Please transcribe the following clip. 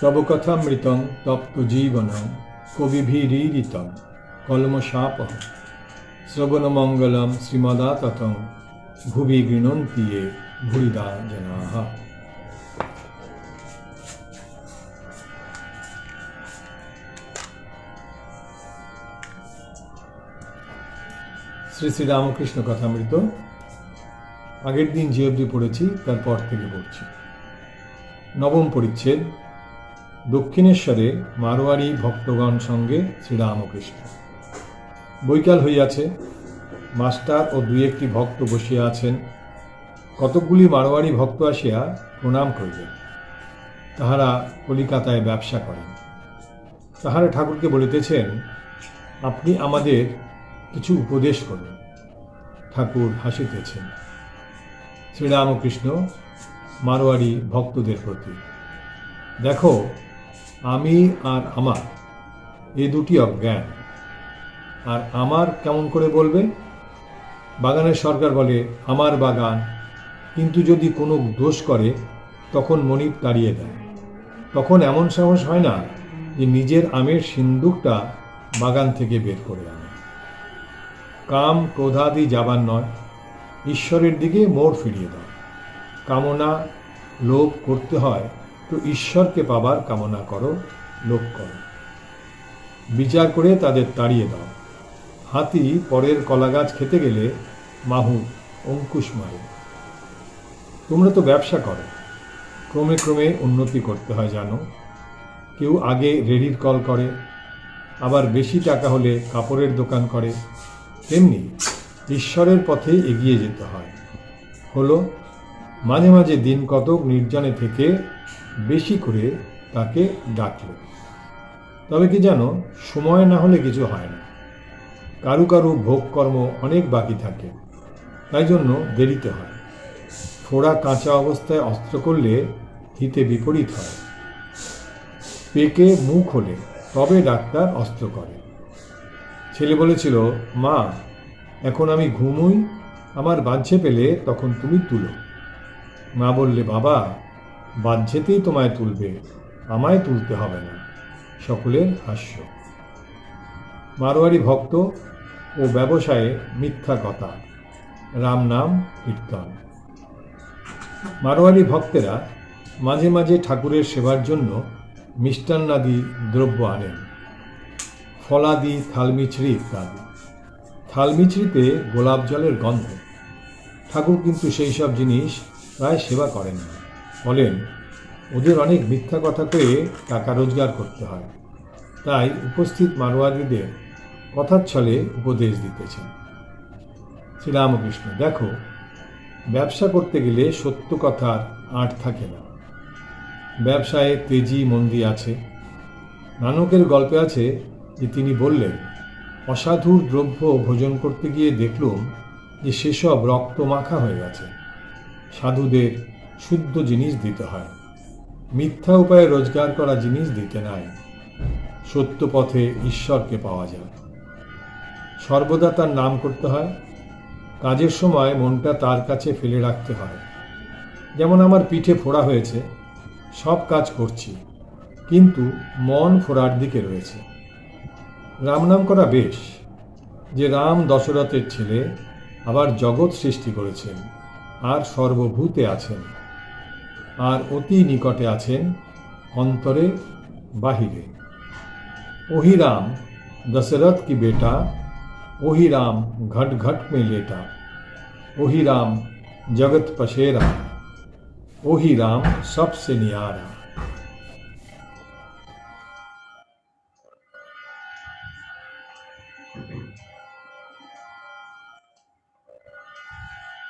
স্তবকথামৃতং তপ্ত জীবনং কবিভিরীরিতং কলমশাপ শ্রবণমঙ্গলম শ্রীমদাততং ভুবি গৃণন্তি ভুরিদা জনাः শ্রী শ্রী রামকৃষ্ণ কথামৃত। আগের দিন যে অবধি পড়েছি, তারপর থেকে পড়ছি। নবম পরিচ্ছেদ। দক্ষিণেশ্বরে মারোয়ারি ভক্তগণ সঙ্গে শ্রীরামকৃষ্ণ। বৈকাল হইয়াছে, মাস্টার ও দুই একটি ভক্ত বসিয়া আছেন। কতকগুলি মারোয়ারি ভক্ত আসিয়া প্রণাম করিলেন। তাহারা কলিকাতায় ব্যবসা করেন। তাহারা ঠাকুরকে বলিতেছেন, আপনি আমাদের কিছু উপদেশ করুন। ঠাকুর হাসিতেছেন। শ্রীরামকৃষ্ণ মারোয়ারি ভক্তদের প্রতি, দেখো আমি আর আমার, এই দুটি অজ্ঞান। আর আমার কেমন করে বলবে? বাগানের সরকার বলে, আমার বাগান। কিন্তু যদি কোনো দোষ করে, তখন মনিব তাড়িয়ে দেয়। তখন এমন সাহস হয় না যে নিজের আমের সিন্দুকটা বাগান থেকে বের করে আনে। কাম ক্রোধাদি যাবার নয়, ঈশ্বরের দিকে মোড় ফিরিয়ে দাও। কামনা লোভ করতে হয় তো ঈশ্বরকে পাবার কামনা করো, লোক করো। বিচার করে তাদের তাড়িয়ে দাও। হাতি পরের কলাগাছ খেতে গেলে মাহু অঙ্কুশ মারে। তোমরা তো ব্যবসা করো। ক্রমে ক্রমে উন্নতি করতে হয়, জানো। কেউ আগে রেডির কল করে, আবার বেশি টাকা হলে কাপড়ের দোকান করে। তেমনি ঈশ্বরের পথে এগিয়ে যেতে হয়। হলো মাঝে মাঝে দিন কতক নির্জনে থেকে বেশি করে তাকে ডাকল। তবে কি জানো, সময় না হলে কিছু হয় না। কারু কারু ভোগকর্ম অনেক বাকি থাকে, তাই জন্য দেরিতে হয়। ফোড়া কাঁচা অবস্থায় অস্ত্র করলে হিতে বিপরীত হয়। পেকে মুখ হলে তবে ডাক্তার অস্ত্র করে। ছেলে বলেছিল, মা, এখন আমি ঘুমুই, আমার বাহ্যে পেলে তখন তুমি তুলো। মা বললে বাবা, বাহ্যেতেই তোমায় তুলবে, আমায় তুলতে হবে না। সকলের হাস্য। মারোয়ারি ভক্ত ও ব্যবসায়ে মিথ্যা কথা। রাম নাম কীর্তন। মারোয়ারি ভক্তেরা মাঝে মাঝে ঠাকুরের সেবার জন্য মিষ্টান্নাদি দ্রব্য আনেন। ফলাদি থালমিছড়ি ইত্যাদি। থালমিছড়িতে গোলাপ জলের গন্ধ। ঠাকুর কিন্তু সেই সব জিনিস প্রায় সেবা করেন বলেন, ওদের অনেক মিথ্যা কথা কয়ে টাকা রোজগার করতে হয়। তাই উপস্থিত মারোয়ারিদের কথার ছলে উপদেশ দিতেছেন। শ্রীরামকৃষ্ণ, দেখো, ব্যবসা করতে গেলে সত্য কথার আঁট থাকে না। ব্যবসায়ে তেজি মন্দি আছে। নানকের গল্পে আছে যে তিনি বললেন, অসাধুর দ্রব্য ভোজন করতে গিয়ে দেখলুম যে সেসব রক্ত মাখা হয়ে গেছে। সাধুদের শুদ্ধ জিনিস দিতে হয়। মিথ্যা উপায়ে রোজগার করা জিনিস দিতে নাই। সত্য পথে ঈশ্বরকে পাওয়া যায়। সর্বদা তার নাম করতে হয়। কাজের সময় মনটা তার কাছে ফেলে রাখতে হয়। যেমন আমার পিঠে ফোড়া হয়েছে, সব কাজ করছি, কিন্তু মন ফোড়ার দিকে রয়েছে। রাম নাম করা বেশ, যে রাম দশরথের ছেলে আবার জগৎ সৃষ্টি করেছেন। আর সর্বভূতে আছেন আর অতি নিকটে আছেন অন্তরে বাহিরে ওহি রাম দশরথ কি বেটা ওহি রাম ঘট ঘট में लेटा ওহি রাম জগৎ पसेरा ওহি রাম सबसे नियारा